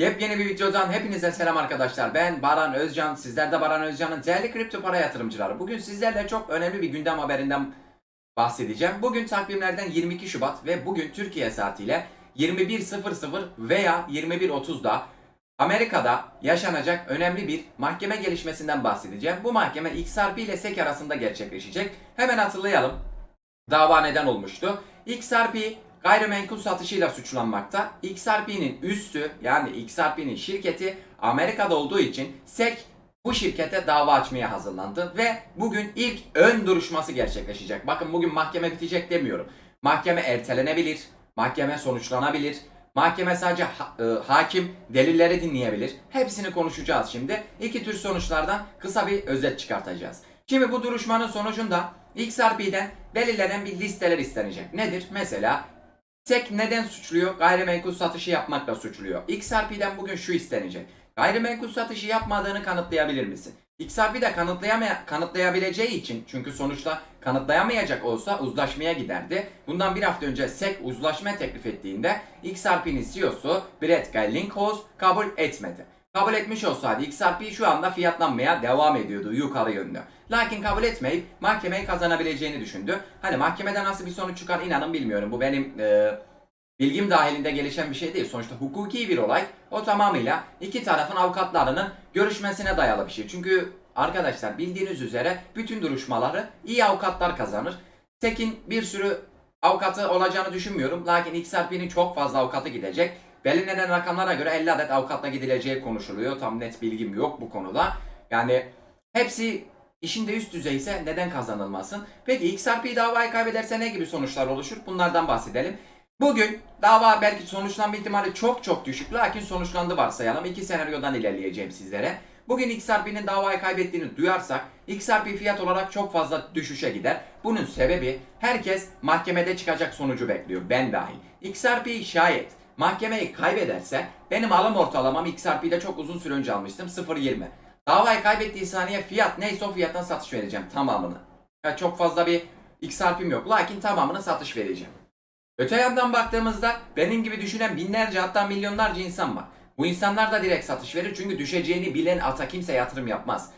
Yepyeni bir videodan hepinize selam arkadaşlar. Ben Baran Özcan. Sizler de Baran Özcan'ın değerli kripto para yatırımcıları. Bugün sizlerle çok önemli bir gündem haberinden bahsedeceğim. Bugün takvimlerden 22 Şubat ve bugün Türkiye saatiyle 21.00 veya 21.30'da Amerika'da yaşanacak önemli bir mahkeme gelişmesinden bahsedeceğim. Bu mahkeme XRP ile SEC arasında gerçekleşecek. Hemen hatırlayalım. Dava neden olmuştu? XRP gayrimenkul satışıyla suçlanmakta. XRP'nin üssü yani XRP'nin şirketi Amerika'da olduğu için SEC bu şirkete dava açmaya hazırlandı ve bugün ilk ön duruşması gerçekleşecek. Bakın bugün mahkeme bitecek demiyorum. Mahkeme ertelenebilir, mahkeme sonuçlanabilir. Mahkeme sadece ha- e, hakim delilleri dinleyebilir. Hepsini konuşacağız şimdi. İki tür sonuçlardan kısa bir özet çıkartacağız. Şimdi bu duruşmanın sonucunda XRP'den belirlenen bir listeler istenecek. Nedir? Mesela SEC neden suçluyor? Gayrimenkul satışı yapmakla suçluyor. XRP'den bugün şu istenecek. Gayrimenkul satışı yapmadığını kanıtlayabilir misin? XRP de kanıtlayamaya, kanıtlayabileceği için çünkü sonuçta kanıtlayamayacak olsa uzlaşmaya giderdi. Bundan bir hafta önce SEC uzlaşma teklif ettiğinde XRP'nin CEO'su Brett Garlinghouse kabul etmedi. Kabul etmiş olsaydı XRP şu anda fiyatlanmaya devam ediyordu yukarı yönlü. Lakin kabul etmeyip mahkemeyi kazanabileceğini düşündü. Hani mahkemeden nasıl bir sonuç çıkar inanın bilmiyorum. Bu benim e, bilgim dahilinde gelişen bir şey değil. Sonuçta hukuki bir olay. O tamamıyla iki tarafın avukatlarının görüşmesine dayalı bir şey. Çünkü arkadaşlar bildiğiniz üzere bütün duruşmaları iyi avukatlar kazanır. Tekin bir sürü avukatı olacağını düşünmüyorum. Lakin XRP'nin çok fazla avukatı gidecek. Belirlenen rakamlara göre 50 adet avukatla gidileceği konuşuluyor. Tam net bilgim yok bu konuda. Yani hepsi işinde üst düzey ise neden kazanılmasın? Peki XRP davayı kaybederse ne gibi sonuçlar oluşur? Bunlardan bahsedelim. Bugün dava belki sonuçlanma ihtimali çok çok düşük. Lakin sonuçlandı varsayalım. İki senaryodan ilerleyeceğim sizlere. Bugün XRP'nin davayı kaybettiğini duyarsak XRP fiyat olarak çok fazla düşüşe gider. Bunun sebebi herkes mahkemede çıkacak sonucu bekliyor. Ben dahil. XRP şayet mahkemeyi kaybederse benim alım ortalamam XRP'de çok uzun süre önce almıştım 0.20. Davayı kaybettiği saniye fiyat neyse o fiyattan satış vereceğim tamamını. Ya çok fazla bir XRP'm yok lakin tamamını satış vereceğim. Öte yandan baktığımızda benim gibi düşünen binlerce hatta milyonlarca insan var. Bu insanlar da direkt satış verir çünkü düşeceğini bilen ata kimse yatırım yapmaz.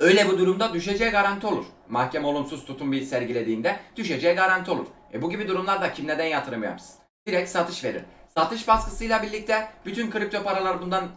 Öyle bu durumda düşeceği garanti olur. Mahkeme olumsuz tutum bir sergilediğinde düşeceği garanti olur. E bu gibi durumlarda kim neden yatırım yapsın? Direkt satış verir. Satış baskısıyla birlikte bütün kripto paralar bundan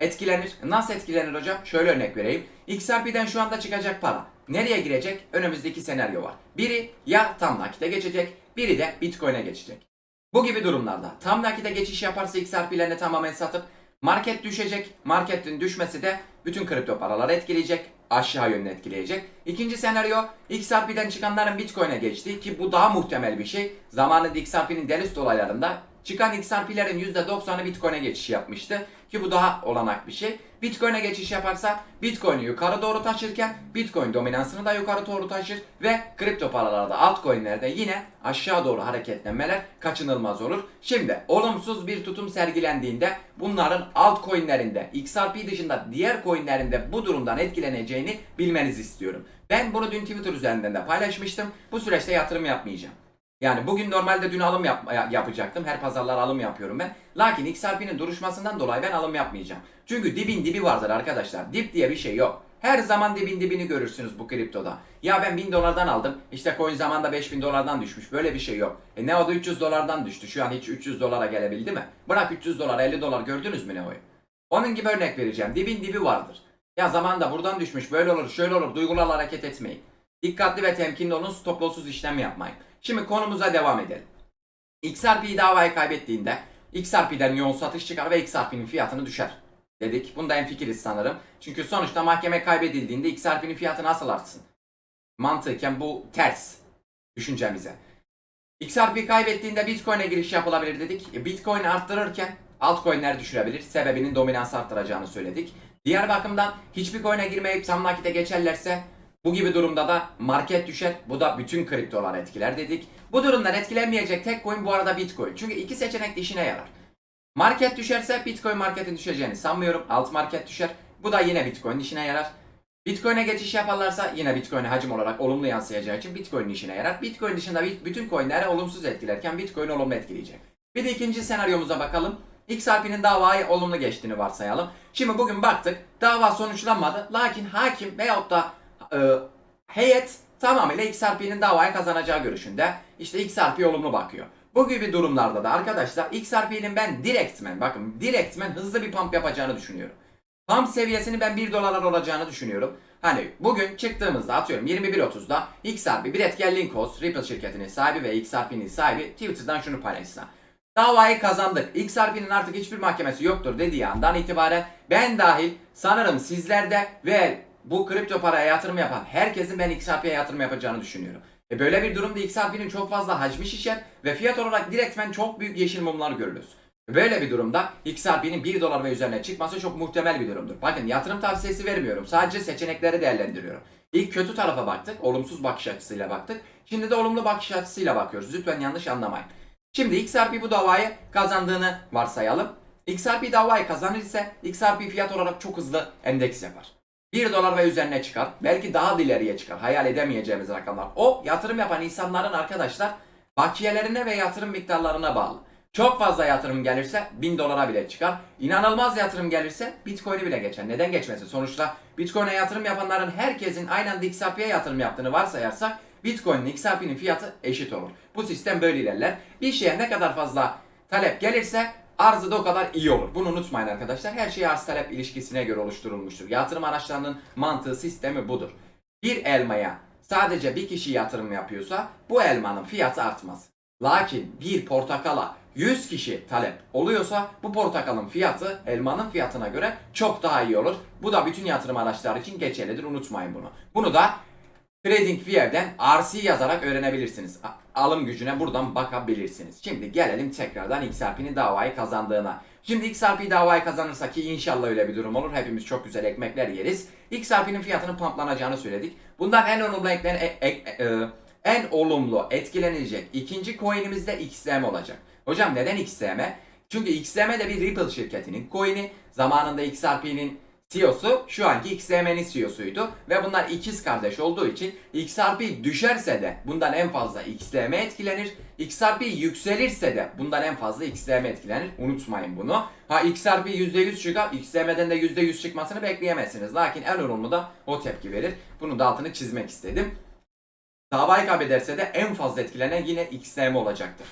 etkilenir. Nasıl etkilenir hocam? Şöyle örnek vereyim. XRP'den şu anda çıkacak para. Nereye girecek? Önümüzde iki senaryo var. Biri ya tam nakite geçecek, biri de Bitcoin'e geçecek. Bu gibi durumlarda tam nakite geçiş yaparsa XRP'lerini tamamen satıp market düşecek. Marketin düşmesi de bütün kripto paraları etkileyecek. Aşağı yönlü etkileyecek. İkinci senaryo XRP'den çıkanların Bitcoin'e geçti ki bu daha muhtemel bir şey. Zamanında XRP'nin delist olaylarında çıkan XRP'lerin %90'ı Bitcoin'e geçiş yapmıştı ki bu daha olanak bir şey. Bitcoin'e geçiş yaparsa Bitcoin'i yukarı doğru taşırken Bitcoin dominansını da yukarı doğru taşır ve kripto paralarda altcoin'lerde yine aşağı doğru hareketlenmeler kaçınılmaz olur. Şimdi olumsuz bir tutum sergilendiğinde bunların altcoin'lerinde XRP dışında diğer coin'lerinde bu durumdan etkileneceğini bilmenizi istiyorum. Ben bunu dün Twitter üzerinden de paylaşmıştım. Bu süreçte yatırım yapmayacağım. Yani bugün normalde dün alım yap- ya- yapacaktım. Her pazarlar alım yapıyorum ben. Lakin XRP'nin duruşmasından dolayı ben alım yapmayacağım. Çünkü dibin dibi vardır arkadaşlar. Dip diye bir şey yok. Her zaman dibin dibini görürsünüz bu kriptoda. Ya ben 1000 dolardan aldım. İşte coin zamanda 5000 dolardan düşmüş. Böyle bir şey yok. E ne oldu 300 dolardan düştü. Şu an hiç 300 dolara gelebildi mi? Bırak 300 dolar 50 dolar gördünüz mü Neo'yu? Onun gibi örnek vereceğim. Dibin dibi vardır. Ya zamanda buradan düşmüş böyle olur şöyle olur duygusal hareket etmeyin. Dikkatli ve temkinli olun stop loss'suz işlem yapmayın. Şimdi konumuza devam edelim. XRP davayı kaybettiğinde XRP'den yoğun satış çıkar ve XRP'nin fiyatını düşer dedik. Bunda en fikiriz sanırım. Çünkü sonuçta mahkeme kaybedildiğinde XRP'nin fiyatı nasıl artsın? Mantıken bu ters düşüncemize. XRP kaybettiğinde Bitcoin'e giriş yapılabilir dedik. E, Bitcoin'i arttırırken altcoin'ler düşürebilir. Sebebinin dominans arttıracağını söyledik. Diğer bakımdan hiçbir coin'e girmeyip tam nakite geçerlerse bu gibi durumda da market düşer. Bu da bütün kriptolar etkiler dedik. Bu durumdan etkilenmeyecek tek coin bu arada Bitcoin. Çünkü iki seçenek de işine yarar. Market düşerse Bitcoin marketin düşeceğini sanmıyorum. Alt market düşer. Bu da yine Bitcoin işine yarar. Bitcoin'e geçiş yaparlarsa yine Bitcoin'e hacim olarak olumlu yansıyacağı için Bitcoin işine yarar. Bitcoin dışında bütün coin'leri olumsuz etkilerken Bitcoin olumlu etkileyecek. Bir de ikinci senaryomuza bakalım. XRP'nin davayı olumlu geçtiğini varsayalım. Şimdi bugün baktık dava sonuçlanmadı. Lakin hakim veyahut da e, heyet tamamıyla XRP'nin davayı kazanacağı görüşünde. İşte XRP olumlu bakıyor. Bu gibi durumlarda da arkadaşlar XRP'nin ben direktmen bakın direktmen hızlı bir pump yapacağını düşünüyorum. Pump seviyesini ben 1 dolar olacağını düşünüyorum. Hani bugün çıktığımızda atıyorum 21.30'da XRP Brett Gellinghouse Ripple şirketinin sahibi ve XRP'nin sahibi Twitter'dan şunu paylaşsa. Davayı kazandık. XRP'nin artık hiçbir mahkemesi yoktur dediği andan itibaren ben dahil sanırım sizlerde ve bu kripto paraya yatırım yapan herkesin ben XRP'ye yatırım yapacağını düşünüyorum. E böyle bir durumda XRP'nin çok fazla hacmi şişer ve fiyat olarak direktmen çok büyük yeşil mumlar görürüz. Böyle bir durumda XRP'nin 1 dolar ve üzerine çıkması çok muhtemel bir durumdur. Bakın yatırım tavsiyesi vermiyorum. Sadece seçenekleri değerlendiriyorum. İlk kötü tarafa baktık. Olumsuz bakış açısıyla baktık. Şimdi de olumlu bakış açısıyla bakıyoruz. Lütfen yanlış anlamayın. Şimdi XRP bu davayı kazandığını varsayalım. XRP davayı kazanır ise XRP fiyat olarak çok hızlı endeks yapar. 1 dolar ve üzerine çıkar. Belki daha da ileriye çıkar. Hayal edemeyeceğimiz rakamlar. O yatırım yapan insanların arkadaşlar bakiyelerine ve yatırım miktarlarına bağlı. Çok fazla yatırım gelirse 1000 dolara bile çıkar. İnanılmaz yatırım gelirse Bitcoin'i bile geçer. Neden geçmesin? Sonuçta Bitcoin'e yatırım yapanların herkesin aynı anda XRP'ye yatırım yaptığını varsayarsak Bitcoin'in XRP'nin fiyatı eşit olur. Bu sistem böyle ilerler. Bir şeye ne kadar fazla talep gelirse arzı da o kadar iyi olur. Bunu unutmayın arkadaşlar. Her şey arz talep ilişkisine göre oluşturulmuştur. Yatırım araçlarının mantığı, sistemi budur. Bir elmaya sadece bir kişi yatırım yapıyorsa bu elmanın fiyatı artmaz. Lakin bir portakala 100 kişi talep oluyorsa bu portakalın fiyatı elmanın fiyatına göre çok daha iyi olur. Bu da bütün yatırım araçları için geçerlidir. Unutmayın bunu. Bunu da TradingView'den RC yazarak öğrenebilirsiniz. Alım gücüne buradan bakabilirsiniz. Şimdi gelelim tekrardan XRP'nin davayı kazandığına. Şimdi XRP davayı kazanırsa ki inşallah öyle bir durum olur. Hepimiz çok güzel ekmekler yeriz. XRP'nin fiyatının pamplanacağını söyledik. Bundan en olumlu eklen, e- e- e- en olumlu etkilenecek ikinci coin'imiz de XLM olacak. Hocam neden XLM? Çünkü XLM de bir Ripple şirketinin coin'i. Zamanında XRP'nin CEO'su şu anki XLM'nin CEO'suydu ve bunlar ikiz kardeş olduğu için XRP düşerse de bundan en fazla XLM etkilenir. XRP yükselirse de bundan en fazla XLM etkilenir. Unutmayın bunu. Ha XRP %100 çıkar, XLM'den de %100 çıkmasını bekleyemezsiniz. Lakin en olumlu da o tepki verir. Bunu da altını çizmek istedim. Davayı kaybederse de en fazla etkilenen yine XLM olacaktır.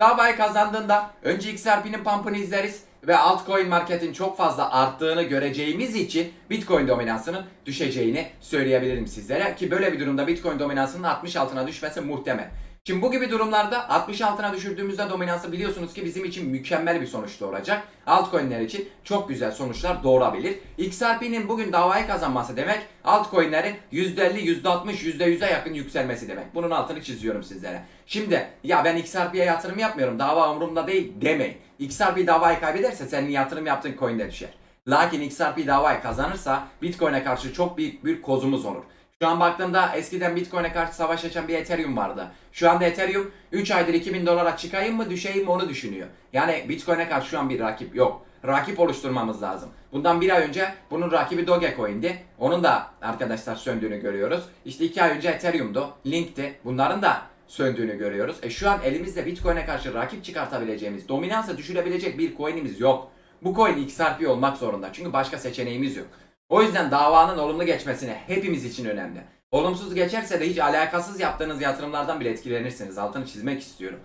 Davayı kazandığında önce XRP'nin pump'ını izleriz ve altcoin marketin çok fazla arttığını göreceğimiz için Bitcoin dominansının düşeceğini söyleyebilirim sizlere ki böyle bir durumda Bitcoin dominansının 60 altına düşmesi muhtemel. Şimdi bu gibi durumlarda 60 altına düşürdüğümüzde dominansı biliyorsunuz ki bizim için mükemmel bir sonuç doğuracak. Altcoin'ler için çok güzel sonuçlar doğurabilir. XRP'nin bugün davayı kazanması demek altcoin'lerin %50, %60, %100'e yakın yükselmesi demek. Bunun altını çiziyorum sizlere. Şimdi ya ben XRP'ye yatırım yapmıyorum dava umurumda değil demeyin. XRP davayı kaybederse senin yatırım yaptığın coin de düşer. Lakin XRP davayı kazanırsa Bitcoin'e karşı çok büyük bir kozumuz olur. Şu an baktığımda eskiden Bitcoin'e karşı savaş açan bir Ethereum vardı. Şu anda Ethereum 3 aydır 2000 dolara çıkayım mı düşeyim mi onu düşünüyor. Yani Bitcoin'e karşı şu an bir rakip yok. Rakip oluşturmamız lazım. Bundan bir ay önce bunun rakibi Dogecoin'di. Onun da arkadaşlar söndüğünü görüyoruz. İşte iki ay önce Ethereum'du, Link'ti. Bunların da söndüğünü görüyoruz. E şu an elimizde Bitcoin'e karşı rakip çıkartabileceğimiz, dominansa düşürebilecek bir coin'imiz yok. Bu coin XRP olmak zorunda. Çünkü başka seçeneğimiz yok. O yüzden davanın olumlu geçmesine hepimiz için önemli. Olumsuz geçerse de hiç alakasız yaptığınız yatırımlardan bile etkilenirsiniz. Altını çizmek istiyorum.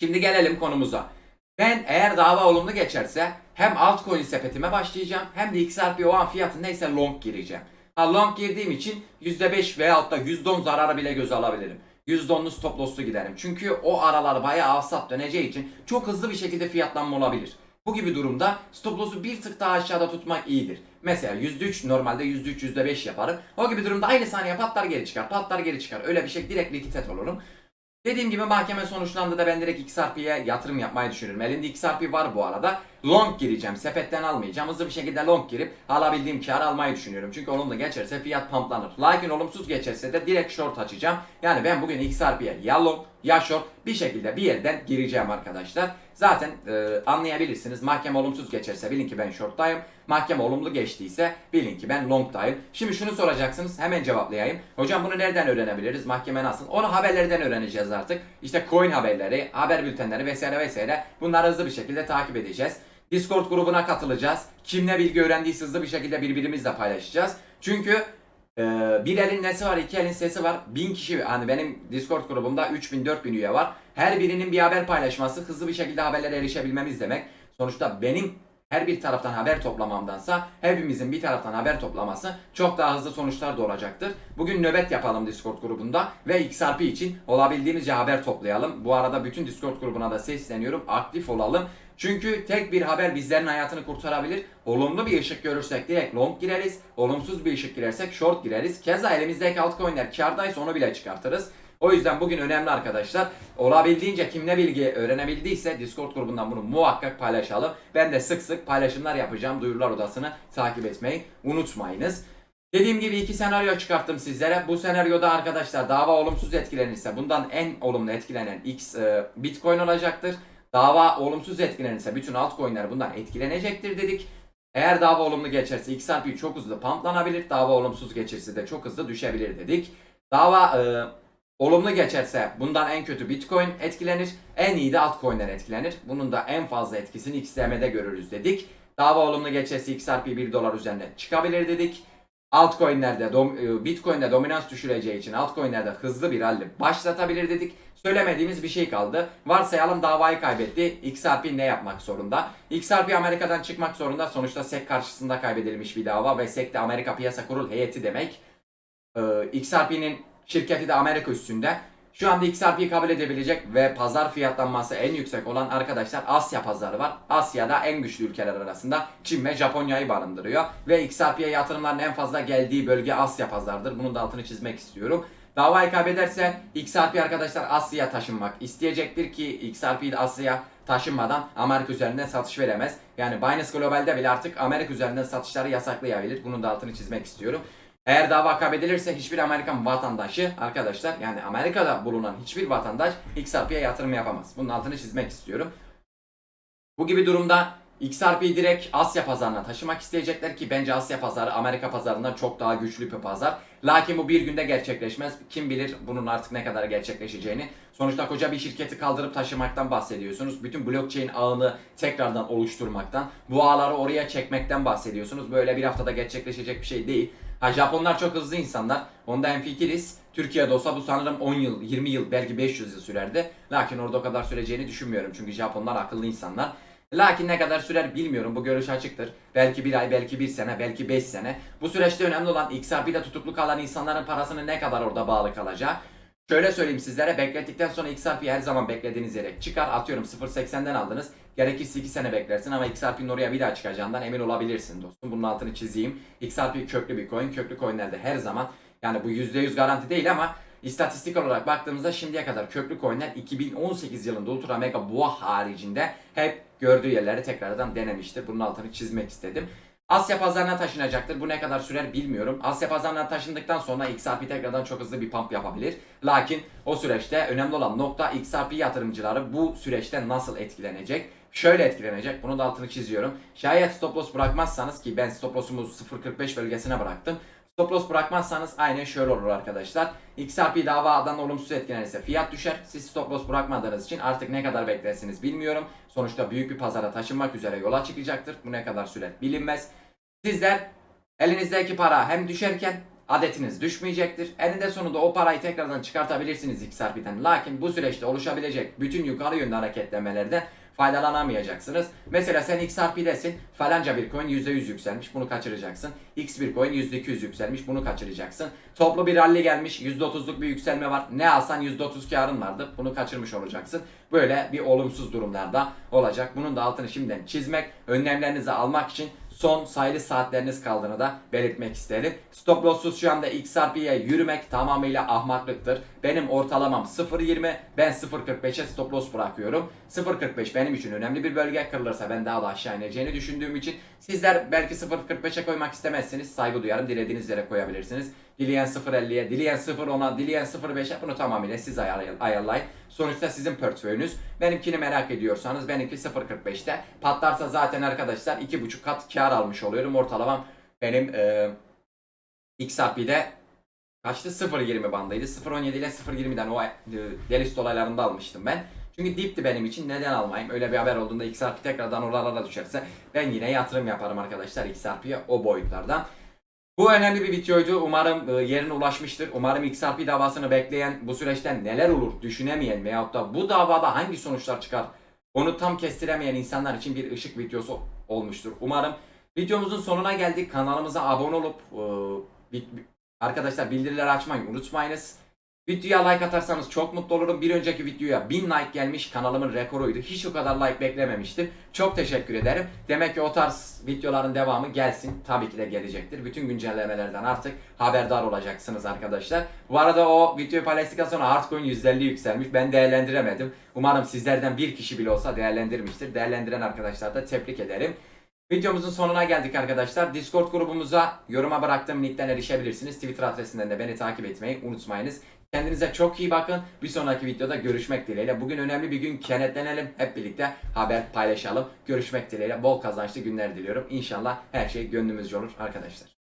Şimdi gelelim konumuza. Ben eğer dava olumlu geçerse hem altcoin sepetime başlayacağım hem de XRP o an fiyatı neyse long gireceğim. Ha long girdiğim için %5 veyahut da %10 zararı bile göze alabilirim. %10'lu stop loss'lu giderim. Çünkü o aralar bayağı alsat döneceği için çok hızlı bir şekilde fiyatlanma olabilir. Bu gibi durumda stop loss'u bir tık daha aşağıda tutmak iyidir. Mesela %3 normalde %3 %5 yaparım. O gibi durumda aynı saniye patlar geri çıkar patlar geri çıkar. Öyle bir şey direkt likitet olurum. Dediğim gibi mahkeme sonuçlandı da ben direkt XRP'ye yatırım yapmayı düşünüyorum. Elimde XRP var bu arada. Long gireceğim. Sepetten almayacağım. Hızlı bir şekilde long girip alabildiğim kar almayı düşünüyorum. Çünkü olumlu geçerse fiyat pamplanır. Lakin olumsuz geçerse de direkt short açacağım. Yani ben bugün XRP'ye ya long ya short bir şekilde bir yerden gireceğim arkadaşlar. Zaten e, anlayabilirsiniz. Mahkeme olumsuz geçerse bilin ki ben short'tayım. Mahkeme olumlu geçtiyse bilin ki ben long'dayım. Şimdi şunu soracaksınız. Hemen cevaplayayım. Hocam bunu nereden öğrenebiliriz? Mahkeme nasıl? Onu haberlerden öğreneceğiz artık. İşte coin haberleri, haber bültenleri vesaire vesaire. Bunları hızlı bir şekilde takip edeceğiz. Discord grubuna katılacağız. Kim ne bilgi öğrendiyse hızlı bir şekilde birbirimizle paylaşacağız. Çünkü ee, bir elin nesi var, iki elin sesi var. Bin kişi, hani benim Discord grubumda 3000 4000 üye var. Her birinin bir haber paylaşması hızlı bir şekilde haberlere erişebilmemiz demek. Sonuçta benim her bir taraftan haber toplamamdansa hepimizin bir taraftan haber toplaması çok daha hızlı sonuçlar doğuracaktır. Bugün nöbet yapalım Discord grubunda ve XRP için olabildiğimizce haber toplayalım. Bu arada bütün Discord grubuna da sesleniyorum. Aktif olalım. Çünkü tek bir haber bizlerin hayatını kurtarabilir. Olumlu bir ışık görürsek direkt long gireriz. Olumsuz bir ışık girersek short gireriz. Keza elimizdeki altcoin'ler kardaysa onu bile çıkartırız. O yüzden bugün önemli arkadaşlar. Olabildiğince kim ne bilgi öğrenebildiyse Discord grubundan bunu muhakkak paylaşalım. Ben de sık sık paylaşımlar yapacağım. Duyurular odasını takip etmeyi unutmayınız. Dediğim gibi iki senaryo çıkarttım sizlere. Bu senaryoda arkadaşlar dava olumsuz etkilenirse bundan en olumlu etkilenen X e, Bitcoin olacaktır. Dava olumsuz etkilenirse bütün altcoin'ler bundan etkilenecektir dedik. Eğer dava olumlu geçerse XRP çok hızlı pumplanabilir. Dava olumsuz geçerse de çok hızlı düşebilir dedik. Dava e, olumlu geçerse bundan en kötü Bitcoin etkilenir. En iyi de altcoin'ler etkilenir. Bunun da en fazla etkisini XLM'de görürüz dedik. Dava olumlu geçerse XRP 1 dolar üzerine çıkabilir dedik. Altcoin'lerde, dom- e, Bitcoin'de dominans düşüreceği için altcoin'lerde hızlı bir rally başlatabilir dedik. Söylemediğimiz bir şey kaldı. Varsayalım davayı kaybetti. XRP ne yapmak zorunda? XRP Amerika'dan çıkmak zorunda. Sonuçta SEC karşısında kaybedilmiş bir dava ve SEC de Amerika Piyasa Kurul heyeti demek. Ee, XRP'nin şirketi de Amerika üstünde. Şu anda XRP'yi kabul edebilecek ve pazar fiyatlanması en yüksek olan arkadaşlar Asya pazarı var. Asya'da en güçlü ülkeler arasında Çin ve Japonya'yı barındırıyor. Ve XRP'ye yatırımların en fazla geldiği bölge Asya pazarıdır. Bunun da altını çizmek istiyorum. Davayı kaybederse XRP arkadaşlar Asya'ya taşınmak isteyecektir ki XRP Asya'ya taşınmadan Amerika üzerinden satış veremez. Yani Binance Global'de bile artık Amerika üzerinden satışları yasaklayabilir. Bunun da altını çizmek istiyorum. Eğer dava kaybedilirse hiçbir Amerikan vatandaşı arkadaşlar yani Amerika'da bulunan hiçbir vatandaş XRP'ye yatırım yapamaz. Bunun altını çizmek istiyorum. Bu gibi durumda XRP'yi direkt Asya pazarına taşımak isteyecekler ki bence Asya pazarı Amerika pazarından çok daha güçlü bir pazar. Lakin bu bir günde gerçekleşmez. Kim bilir bunun artık ne kadar gerçekleşeceğini. Sonuçta koca bir şirketi kaldırıp taşımaktan bahsediyorsunuz. Bütün blockchain ağını tekrardan oluşturmaktan, bu ağları oraya çekmekten bahsediyorsunuz. Böyle bir haftada gerçekleşecek bir şey değil. Ha Japonlar çok hızlı insanlar. Onda hemfikiriz. Türkiye'de olsa bu sanırım 10 yıl, 20 yıl, belki 500 yıl sürerdi. Lakin orada o kadar süreceğini düşünmüyorum. Çünkü Japonlar akıllı insanlar. Lakin ne kadar sürer bilmiyorum. Bu görüş açıktır. Belki bir ay, belki bir sene, belki 5 sene. Bu süreçte önemli olan XRP'de tutuklu kalan insanların parasının ne kadar orada bağlı kalacağı. Şöyle söyleyeyim sizlere beklettikten sonra XRP her zaman beklediğiniz yere çıkar. Atıyorum 0.80'den aldınız. Gerekirse 2 sene beklersin ama XRP'nin oraya bir daha çıkacağından emin olabilirsin dostum. Bunun altını çizeyim. XRP köklü bir coin. Köklü coinlerde her zaman yani bu %100 garanti değil ama istatistik olarak baktığımızda şimdiye kadar köklü coinler 2018 yılında Ultra Mega Boğa haricinde hep gördüğü yerleri tekrardan denemiştir. Bunun altını çizmek istedim. Asya pazarına taşınacaktır. Bu ne kadar sürer bilmiyorum. Asya pazarına taşındıktan sonra XRP tekrardan çok hızlı bir pump yapabilir. Lakin o süreçte önemli olan nokta XRP yatırımcıları bu süreçte nasıl etkilenecek? Şöyle etkilenecek. Bunu da altını çiziyorum. Şayet stop loss bırakmazsanız ki ben stop loss'umu 0.45 bölgesine bıraktım. Stop loss bırakmazsanız aynen şöyle olur arkadaşlar. XRP davadan olumsuz etkilenirse fiyat düşer. Siz stop loss bırakmadığınız için artık ne kadar beklersiniz bilmiyorum. Sonuçta büyük bir pazara taşınmak üzere yola çıkacaktır. Bu ne kadar sürer bilinmez. Sizler elinizdeki para hem düşerken adetiniz düşmeyecektir. Eninde sonunda o parayı tekrardan çıkartabilirsiniz XRP'den. Lakin bu süreçte oluşabilecek bütün yukarı yönlü hareketlemelerden faydalanamayacaksınız. Mesela sen XRP'desin. Falanca bir coin %100 yükselmiş. Bunu kaçıracaksın. X bir coin %200 yükselmiş. Bunu kaçıracaksın. Toplu bir rally gelmiş. %30'luk bir yükselme var. Ne alsan %30 karın vardı. Bunu kaçırmış olacaksın. Böyle bir olumsuz durumlarda olacak. Bunun da altını şimdiden çizmek, önlemlerinizi almak için son sayılı saatleriniz kaldığını da belirtmek isterim. Stop loss'suz şu anda XRP'ye yürümek tamamıyla ahmaklıktır. Benim ortalamam 0.20 ben 0.45'e stop loss bırakıyorum. 0.45 benim için önemli bir bölge kırılırsa ben daha da aşağı ineceğini düşündüğüm için sizler belki 0.45'e koymak istemezsiniz. Saygı duyarım. Dilediğiniz yere koyabilirsiniz. Dileyen 0.50'ye, dileyen 0.10'a, dileyen 0.5'e bunu tamamıyla siz ayar- ayarlayın. Sonuçta sizin portföyünüz. Benimkini merak ediyorsanız benimki 0.45'te. Patlarsa zaten arkadaşlar 2.5 kat kar almış oluyorum. Ortalamam benim e, XRP'de kaçtı? 0.20 bandıydı. 0.17 ile 0.20'den o e, delist olaylarında almıştım ben. Çünkü dipti benim için. Neden almayayım? Öyle bir haber olduğunda XRP tekrardan oralara düşerse ben yine yatırım yaparım arkadaşlar XRP'ye o boyutlardan. Bu önemli bir videoydu. Umarım e, yerine ulaşmıştır. Umarım XRP davasını bekleyen, bu süreçten neler olur düşünemeyen veyahut da bu davada hangi sonuçlar çıkar onu tam kestiremeyen insanlar için bir ışık videosu olmuştur. Umarım videomuzun sonuna geldik. Kanalımıza abone olup e, arkadaşlar bildirileri açmayı unutmayınız. Videoya like atarsanız çok mutlu olurum. Bir önceki videoya 1000 like gelmiş. Kanalımın rekoruydu. Hiç o kadar like beklememiştim. Çok teşekkür ederim. Demek ki o tarz videoların devamı gelsin. Tabii ki de gelecektir. Bütün güncellemelerden artık haberdar olacaksınız arkadaşlar. Bu arada o videoyu paylaştıktan sonra Artcoin %50 yükselmiş. Ben değerlendiremedim. Umarım sizlerden bir kişi bile olsa değerlendirmiştir. Değerlendiren arkadaşlar da tebrik ederim. Videomuzun sonuna geldik arkadaşlar. Discord grubumuza yoruma bıraktığım linkten erişebilirsiniz. Twitter adresinden de beni takip etmeyi unutmayınız. Kendinize çok iyi bakın. Bir sonraki videoda görüşmek dileğiyle. Bugün önemli bir gün kenetlenelim. Hep birlikte haber paylaşalım. Görüşmek dileğiyle. Bol kazançlı günler diliyorum. İnşallah her şey gönlümüzce olur arkadaşlar.